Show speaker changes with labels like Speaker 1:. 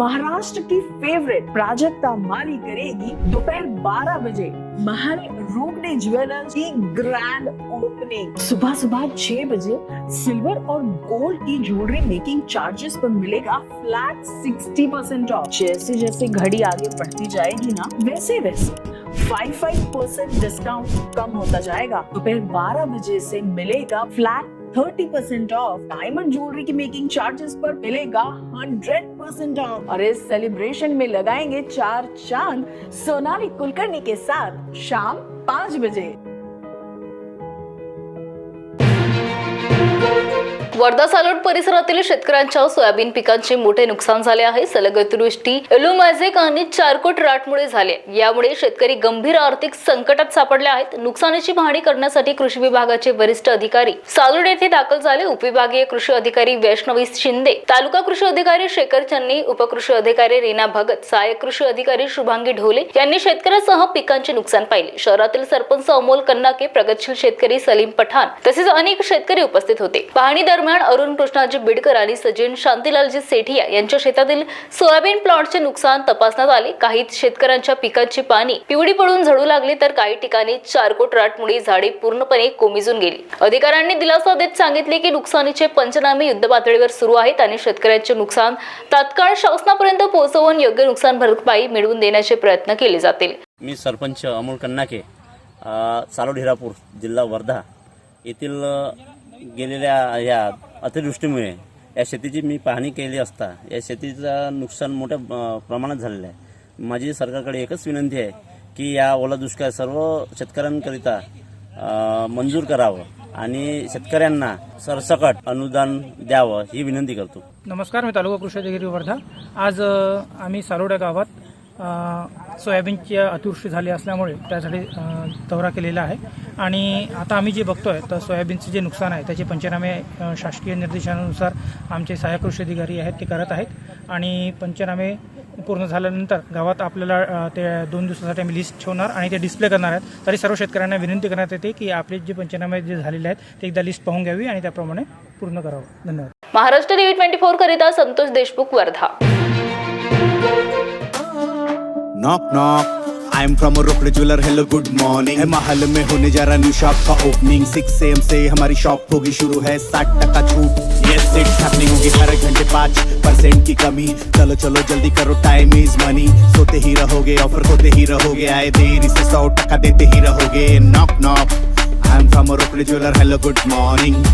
Speaker 1: महाराष्ट्र की फेवरेट प्राजक्ता माली करेगी दोपहर 12 बजे। महल रोकने ज्वेलर्स की ग्रैंड ओपनिंग सुबह सुबह 6 बजे सिल्वर और गोल्ड की ज्वेलरी मेकिंग चार्जेस पर मिलेगा फ्लैट 60 परसेंट ऑफ़ जैसे जैसे घड़ी आगे बढ़ती जाएगी ना, वैसे वैसे फाइव फाइव परसेंट डिस्काउंट कम होता जाएगा। दोपहर बारह बजे से मिलेगा flat thirty percent off diamond jewellery की मेकिंग चार्जेस पर मिलेगा हंड्रेड परसेंट ऑफ और इस सेलिब्रेशन में लगाएंगे चार चांद सोनाली कुलकर्णी के साथ शाम पाँच बजे।
Speaker 2: वर्धा सालोड परिसरातील शेतकऱ्यांच्या सोयाबीन पिकांचे मोठे नुकसान झाले आहे. सलग अतिवृष्टी एलोमॅझिक आणि चारकोट राटमुळे झाले. यामुळे शेतकरी गंभीर आर्थिक संकटात सापडले आहेत. नुकसानीची पाहणी करण्यासाठी कृषी विभागाचे वरिष्ठ अधिकारी सालोड येथे दाखल झाले. उपविभागीय कृषी अधिकारी वैष्णवी शिंदे तालुका कृषी अधिकारी शेखर चन्नी उपकृषी अधिकारी रीना भगत सहाय्यक कृषी अधिकारी शुभांगी ढोले यांनी शेतकऱ्यासह पिकांचे नुकसान पाहिले. शहरातील सरपंच अमोल कन्नाके प्रगतशील शेतकरी सलीम पठाण तसेच अनेक शेतकरी उपस्थित होते. पाहणी दरम्यान अरुण कृष्णाजी बिडकर आणि सचिन शांतीलालजी सेठिया यांच्या शेतातील सोयाबीन प्लॉटचे नुकसान तपासण्यात आले. काही शेतकऱ्यांच्या पिकांची पाणी पिवळी पडून झडू लागली तर काही ठिकाणी चारकोट राटमुळे झाडे पूर्णपणे कोमेजून गेली. अधिकाऱ्यांनी दिलासा देत सांगितले की नुकसानीचे पंचनामे युद्ध पातळीवर सुरू आहेत आणि शेतकऱ्यांचे नुकसान तात्काळ शासनापर्यंत पोहोचवून योग्य नुकसान भरपाई मिळवून देण्याचे प्रयत्न केले जातील.
Speaker 3: मी सरपंच अमोल कन्नाके चालोढिरापूर जिल्हा वर्धा येथील गेलेल्या या अतिवृष्टीमुळे या शेतीची मी पाहणी केली असता या शेतीचं नुकसान मोठ्या प्रमाणात झालेलं आहे. माझी सरकारकडे एकच विनंती आहे की या ओला दुष्काळ सर्व शेतकऱ्यांकरिता मंजूर करावं आणि शेतकऱ्यांना सरसकट अनुदान द्यावं ही विनंती करतो.
Speaker 4: नमस्कार मी तालुका कृषी अधिकारी वर्धा. आज आम्ही सारोडा गावात सोयाबीनची अतिवृष्टी झाली असल्यामुळे त्यासाठी दौरा केलेला आहे. आणि आता आम्ही जे बघतोय तर सोयाबीनचे जे नुकसान आहे त्याचे पंचनामे शासकीय निर्देशानुसार आमचे सहाय्यक कृषी अधिकारी आहेत ते करत आहेत. आणि पंचनामे पूर्ण झाल्यानंतर गावात आपल्याला ते दोन दिवसासाठी आम्ही लिस्ट ठेवणार आणि ते डिस्प्ले करणार आहेत. तरी सर्व शेतकऱ्यांना विनंती करण्यात येते की आपले जे पंचनामे जे झालेले आहेत ते एकदा लिस्ट पाहून घ्यावी आणि त्याप्रमाणे पूर्ण करावं. धन्यवाद.
Speaker 2: महाराष्ट्र टीव्ही ट्वेंटी फोर करिता Santosh Deshmukh Wardha.
Speaker 5: Knock knock I am from Rokade jeweller hello good morning Mahal में होने जा रहा न्यू शॉप का ओपनिंग सिक्स एम से हमारी शॉप होगी शुरू है साठ टका छूट. यस इट्स हैपनिंग होगी हर घंटे पाँच परसेंट की कमी. चलो चलो, जल्दी करो टाइम इज़ मनी सोते ही रहोगे ऑफ़र होते ही रहोगे. आए देर इसे सौ टका देते ही रहोगे. Knock knock I am from Rokade jeweller hello good morning